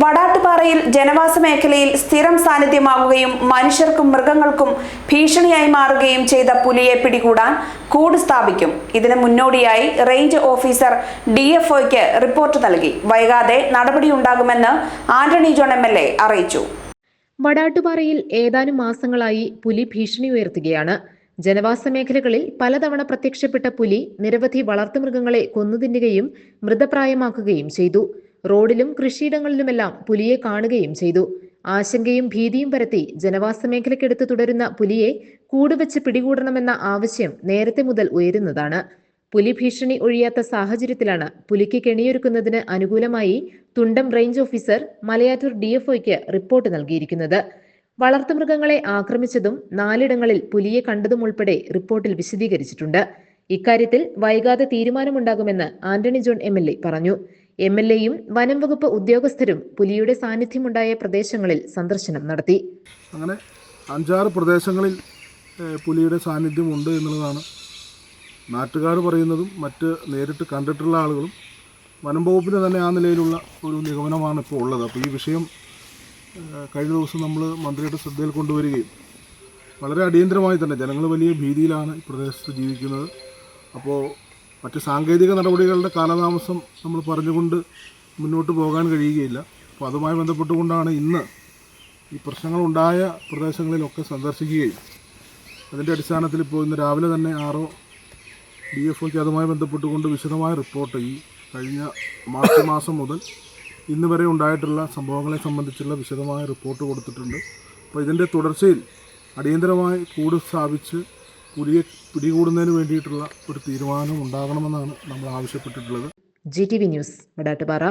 വടാട്ടുപാറയിൽ ജനവാസ മേഖലയിൽ സ്ഥിരം സാന്നിധ്യമാവുകയും മനുഷ്യർക്കും മൃഗങ്ങൾക്കും ഭീഷണിയായി മാറുകയും ചെയ്ത പുലിയെ പിടികൂടാൻ കൂട് സ്ഥാപിക്കും. ഇതിന് മുന്നോടിയായി range officer D F report നൽകി. വൈകാതെ നടപടിയുണ്ടാകുമെന്ന് Antony John M L A അറിയിച്ചു. വടാട്ടുപാറയിൽ ഏതാനും മാസങ്ങളായി പുലി ഭീഷണി ഉയർത്തുകയാണ്. ജനവാസ മേഖലകളിൽ പലതവണ പ്രത്യക്ഷപ്പെട്ട പുലി നിരവധി വളർത്തുമൃഗങ്ങളെ കൊന്നുതിന്നുകയും മൃതപ്രായമാക്കുകയും ചെയ്തു. റോഡിലും കൃഷിയിടങ്ങളിലുമെല്ലാം പുലിയെ കാണുകയും ചെയ്തു. ആശങ്കയും ഭീതിയും പരത്തി ജനവാസ മേഖലയ്ക്കെടുത്ത് തുടരുന്ന പുലിയെ കൂടുവെച്ച് പിടികൂടണമെന്ന ആവശ്യം നേരത്തെ മുതൽ ഉയരുന്നതാണ്. പുലി ഭീഷണി ഒഴിയാത്ത സാഹചര്യത്തിലാണ് പുലിക്ക് കെണിയൊരുക്കുന്നതിന് അനുകൂലമായി തുണ്ടം റേഞ്ച് ഓഫീസർ മലയാറ്റൂർ ഡിഎഫ്ഒയ്ക്ക് റിപ്പോർട്ട് നൽകിയിരിക്കുന്നത്. വളർത്തുമൃഗങ്ങളെ ആക്രമിച്ചതും നാലിടങ്ങളിൽ പുലിയെ കണ്ടതും ഉൾപ്പെടെ റിപ്പോർട്ടിൽ വിശദീകരിച്ചിട്ടുണ്ട്. ഇക്കാര്യത്തിൽ വൈകാതെ തീരുമാനമുണ്ടാകുമെന്ന് Antony John M L A പറഞ്ഞു. എം എൽ എയും വനം വകുപ്പ് ഉദ്യോഗസ്ഥരും പുലിയുടെ സാന്നിധ്യമുണ്ടായ പ്രദേശങ്ങളിൽ സന്ദർശനം നടത്തി. അങ്ങനെ അഞ്ചാറ് പ്രദേശങ്ങളിൽ പുലിയുടെ സാന്നിധ്യമുണ്ട് എന്നുള്ളതാണ് നാട്ടുകാർ പറയുന്നതും മറ്റ് നേരിട്ട് കണ്ടിട്ടുള്ള ആളുകളും വനം തന്നെ ആ നിലയിലുള്ള ഒരു നിഗമനമാണ് ഇപ്പോൾ ഉള്ളത്. അപ്പോൾ ഈ വിഷയം കഴിഞ്ഞ ദിവസം നമ്മൾ മന്ത്രിയുടെ ശ്രദ്ധയിൽ കൊണ്ടുവരികയും വളരെ അടിയന്തരമായി തന്നെ ജനങ്ങൾ വലിയ ഭീതിയിലാണ് ഈ പ്രദേശത്ത് ജീവിക്കുന്നത്. അപ്പോൾ മറ്റ് സാങ്കേതിക നടപടികളുടെ കാലതാമസം നമ്മൾ പറഞ്ഞുകൊണ്ട് മുന്നോട്ട് പോകാൻ കഴിയുകയില്ല. അപ്പോൾ അതുമായി ബന്ധപ്പെട്ടുകൊണ്ടാണ് ഇന്ന് ഈ പ്രശ്നങ്ങളുണ്ടായ പ്രദേശങ്ങളിലൊക്കെ സന്ദർശിക്കുകയും അതിന്റെ അടിസ്ഥാനത്തിൽ ഇപ്പോൾ ഇന്ന് രാവിലെ തന്നെ ആറോ ഡി എഫ് ഒക്ക് അതുമായി ബന്ധപ്പെട്ടുകൊണ്ട് വിശദമായ റിപ്പോർട്ട് ഈ കഴിഞ്ഞ മാർച്ച് മാസം മുതൽ ഇന്ന് വരെ ഉണ്ടായിട്ടുള്ള സംഭവങ്ങളെ സംബന്ധിച്ചുള്ള വിശദമായ റിപ്പോർട്ട് കൊടുത്തിട്ടുണ്ട്. അപ്പോൾ ഇതിന്റെ തുടർച്ചയിൽ അടിയന്തരമായി കൂട് സ്ഥാപിച്ച് പുലിയെ പിടികൂടുന്നതിന് വേണ്ടിയിട്ടുള്ള ഒരു തീരുമാനം ഉണ്ടാകണമെന്നാണ് നമ്മൾ ആവശ്യപ്പെട്ടിട്ടുള്ളത്. G T V news Vadattupara.